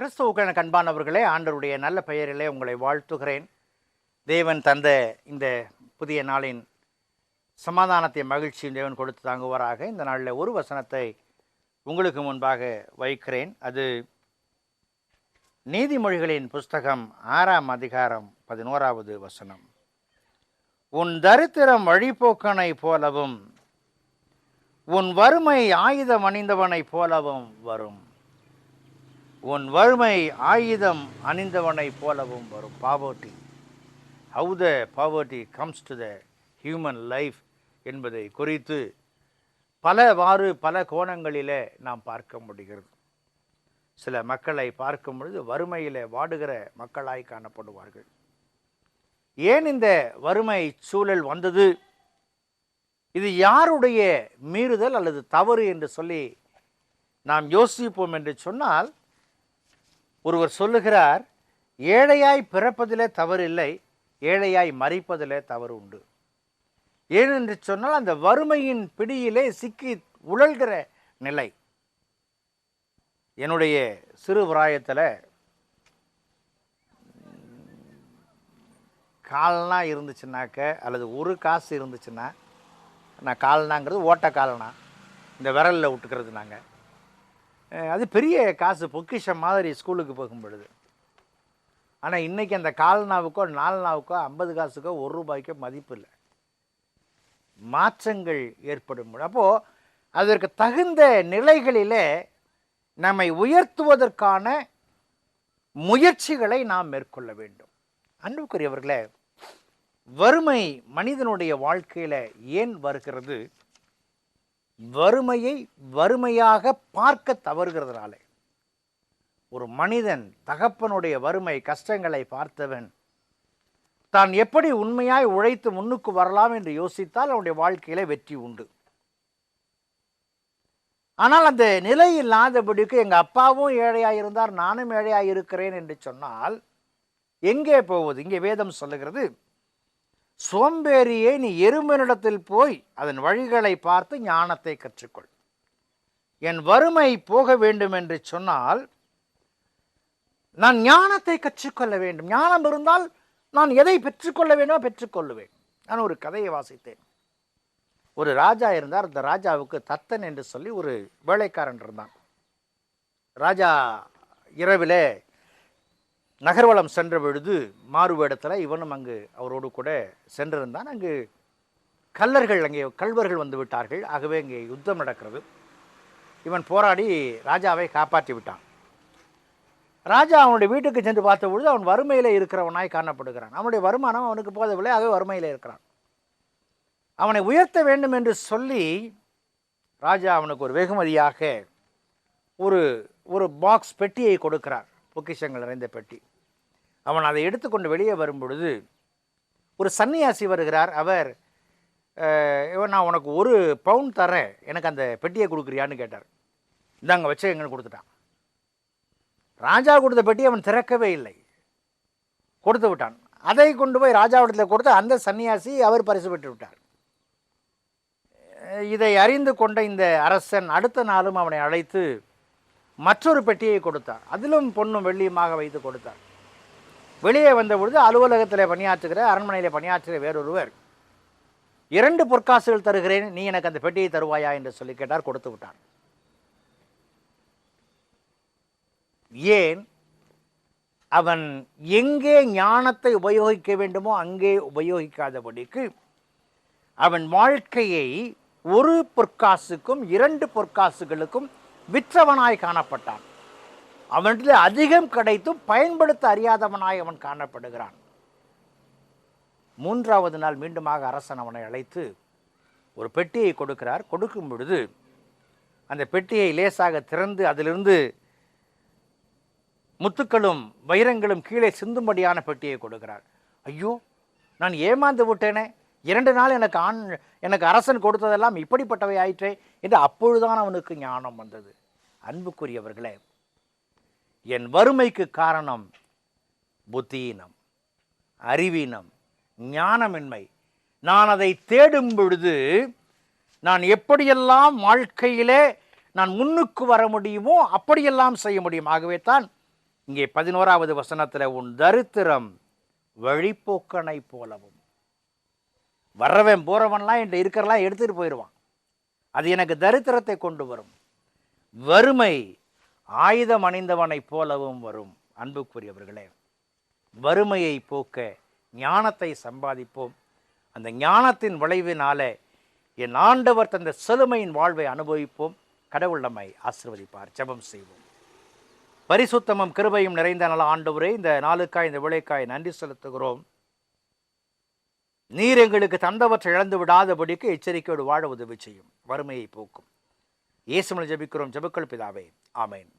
கிறிஸ்துவுக்கான கண்பானவர்களே ஆண்டருடைய நல்ல பெயரிலே உங்களை வாழ்த்துகிறேன். தேவன் தந்த இந்த புதிய நாளின் சமாதானத்தை மகிழ்ச்சியும் தேவன் கொடுத்து தாங்குவாராக. இந்த நாளில் ஒரு வசனத்தை உங்களுக்கு முன்பாக வைக்கிறேன். அது நீதிமொழிகளின் புஸ்தகம் ஆறாம் அதிகாரம் பதினோராவது வசனம். உன் தரித்திரம் வழிபோக்கனை போலவும் உன் வறுமை ஆயுதம் அணிந்தவனைப் போலவும் வரும். உன் வறுமை ஆயுதம் அணிந்தவனைப் போலவும் வரும். Poverty how the poverty comes to the human life என்பதை குறித்து பலவாறு பல கோணங்களிலே நாம் பார்க்க முடிகிறது. சில மக்களை பார்க்கும் பொழுது வறுமையில் வாடுகிற மக்களாய் காணப்படுவார்கள். ஏன் இந்த வறுமை சூழல் வந்தது? இது யாருடைய மீறுதல் அல்லது தவறு என்று சொல்லி நாம் யோசிப்போம் என்று சொன்னால் ஒருவர் சொல்லுகிறார் ஏழையாய் பிறப்பதிலே தவறில்லை ஏழையாய் மறிப்பதிலே தவறு உண்டு. ஏனென்று சொன்னால் அந்த வறுமையின் பிடியிலே சிக்கி உழல்கிற நிலை. என்னுடைய சிறு பிராயத்தில் கால்னா இருந்துச்சுனாக்க அல்லது ஒரு காசு இருந்துச்சுன்னா நான் கால்னாங்கிறது ஓட்ட கால்னா இந்த விரலில் விட்டுக்கிறது நாங்கள் அது பெரிய காசு பொக்கிஷம் மாதிரி ஸ்கூலுக்கு போகும் பொழுது. ஆனால் இன்றைக்கி அந்த கால்னாவுக்கோ நாலுனாவுக்கோ ஐம்பது காசுக்கோ ஒரு ரூபாய்க்கோ மதிப்பு இல்லை. மாற்றங்கள் ஏற்படும் அப்போது அதற்கு தகுந்த நிலைகளிலே நம்மை உயர்த்துவதற்கான முயற்சிகளை நாம் மேற்கொள்ள வேண்டும். அன்புக்குரியவர்களே வறுமை மனிதனுடைய வாழ்க்கையில் ஏன் வருகிறது? வறுமையை வறுமையாக பார்க்க தவறுகிறதுனால. ஒரு மனிதன் தகப்பனுடைய வறுமை கஷ்டங்களை பார்த்தவன் தான் எப்படி உண்மையாய் உழைத்து முன்னுக்கு வரலாம் என்று யோசித்தால் அவனுடைய வாழ்க்கையில வெற்றி உண்டு. ஆனால் அந்த நிலை இல்லாதபடிக்கு எங்கள் அப்பாவும் ஏழையாக இருந்தார் நானும் ஏழையாக இருக்கிறேன் என்று சொன்னால் எங்கே போவது? இங்கே வேதம் சொல்லுகிறது சோம்பேறியே நீ எறும்பனிடத்தில் போய் அதன் வழிகளை பார்த்து ஞானத்தை கற்றுக்கொள். என் வறுமை போக வேண்டும் என்று சொன்னால் நான் ஞானத்தை கற்றுக்கொள்ள வேண்டும். ஞானம் இருந்தால் நான் எதை பெற்றுக்கொள்ள வேண்டுமோ பெற்றுக்கொள்ளுவேன். நான் ஒரு கதையை வாசித்தேன். ஒரு ராஜா இருந்தார். அந்த ராஜாவுக்கு தத்தன் என்று சொல்லி ஒரு வேலைக்காரன் இருந்தான். ராஜா இரவிலே நகர்வலம் சென்ற பொழுது மாறுவேடத்தில் இவனும் அங்கு அவரோடு கூட சென்றிருந்தான். அங்கு கல்லர்கள் அங்கே கல்வர்கள் வந்து விட்டார்கள். ஆகவே இங்கே யுத்தம் நடக்கிறது. இவன் போராடி ராஜாவை காப்பாற்றி விட்டான். ராஜா அவனுடைய வீட்டுக்கு சென்று பார்த்த பொழுது அவன் வறுமையில் இருக்கிறவனாய் காணப்படுகிறான். அவனுடைய வருமானம் அவனுக்கு போதவில்லை ஆகவே வறுமையில் இருக்கிறான். அவனை உயர்த்த வேண்டும் என்று சொல்லி ராஜா அவனுக்கு ஒரு வெகுமதியாக ஒரு ஒரு பாக்ஸ் பெட்டியை கொடுக்கிறார். பொக்கிஷங்கள் நிறைந்த பெட்டி. அவன் அதை எடுத்துக்கொண்டு வெளியே வரும் பொழுது ஒரு சன்னியாசி வருகிறார். அவர் இவன் நான் உனக்கு ஒரு பவுன் தரேன். எனக்கு அந்த பெட்டியை கொடுக்குறியான்னு கேட்டார். இந்தாங்க வச்சு எங்கன்னு கொடுத்துட்டான். ராஜா கொடுத்த பெட்டி அவன் திறக்கவே இல்லை. கொடுத்து விட்டான். அதை கொண்டு போய் ராஜாவிடத்தில் கொடுத்து அந்த சன்னியாசி அவர் பரிசு பெற்று விட்டார். இதை அறிந்து கொண்ட இந்த அரசன் அடுத்த நாளும் அவனை அழைத்து மற்றொரு பெட்டியை கொடுத்தார். அதிலும் பொண்ணும் வெள்ளியுமாக வைத்து கொடுத்தார். வெளியே வந்த பொழுது அலுவலகத்தில் பணியாற்றுகிற அரண்மனையில் பணியாற்றுகிற வேறொருவர் இரண்டு பொற்காசுகள் தருகிறேன் நீ எனக்கு அந்த பெட்டியை தருவாயா? என்று சொல்லி கேட்டார் கொடுத்து விட்டார். ஏன்? அவன் எங்கே ஞானத்தை உபயோகிக்க வேண்டுமோ அங்கே உபயோகிக்காதபடிக்கு அவன் வாழ்க்கையை ஒரு பொற்காசுக்கும் இரண்டு பொற்காசுகளுக்கும் விற்றவனாய் காணப்பட்டான். அவனிடத்தில் அதிகம் கிடைத்தும் பயன்படுத்த அறியாதவனாய் அவன் காணப்படுகிறான். மூன்றாவது நாள் மீண்டுமாக அரசன் அவனை அழைத்து ஒரு பெட்டியை கொடுக்கிறார். கொடுக்கும் பொழுது அந்த பெட்டியை லேசாக திறந்து அதிலிருந்து முத்துக்களும் வைரங்களும் கீழே சிந்தும்படியான பெட்டியை கொடுக்கிறார். ஐயோ நான் ஏமாந்து விட்டேனே. இரண்டு நாள் எனக்கு ஆண் எனக்கு அரசன் கொடுத்ததெல்லாம் இப்படிப்பட்டவை ஆயிற்றே என்று அப்பொழுதுதான் அவனுக்கு ஞானம் வந்தது. அன்புக்குரியவர்களே என் வறுமைக்கு காரணம் புத்தியினம் அறிவீனம் ஞானமின்மை. நான் அதை தேடும் பொழுது நான் எப்படியெல்லாம் வாழ்க்கையிலே நான் முன்னுக்கு வர முடியுமோ அப்படியெல்லாம் செய்ய முடியும். ஆகவே தான் இங்கே பதினோராவது வசனத்தில் உன் தரித்திரம் வழிப்போக்கனை போலவும். வர்றவன் போறவன்லாம் என்கிட்ட இருக்கிறலாம் எடுத்துகிட்டு போயிடுவான். அது எனக்கு தரித்திரத்தை கொண்டு வரும். வறுமை ஆயுதம் அணிந்தவனைப் போலவும் வரும். அன்புக்குரியவர்களே வறுமையை போக்க ஞானத்தை சம்பாதிப்போம். அந்த ஞானத்தின் விளைவினாலே என் ஆண்டவர் தந்த செழுமையின் வாழ்வை அனுபவிப்போம். கடவுள் நம்மை ஆசிர்வதிப்பார். ஜெபம் செய்வோம். பரிசுத்தமும் கிருபையும் நிறைந்த நல்ல ஆண்டவரே இந்த நாளுக்காய் இந்த விளைக்காய் நன்றி செலுத்துகிறோம். நீர் எங்களுக்கு தந்தவற்றை இழந்து விடாதபடிக்கு எச்சரிக்கையோடு வாழ உதவி செய்யும். வறுமையை போக்கும். இயேசுமலை ஜபிக்கிறோம். ஜபக்கள் பிதாவே. ஆமேன்.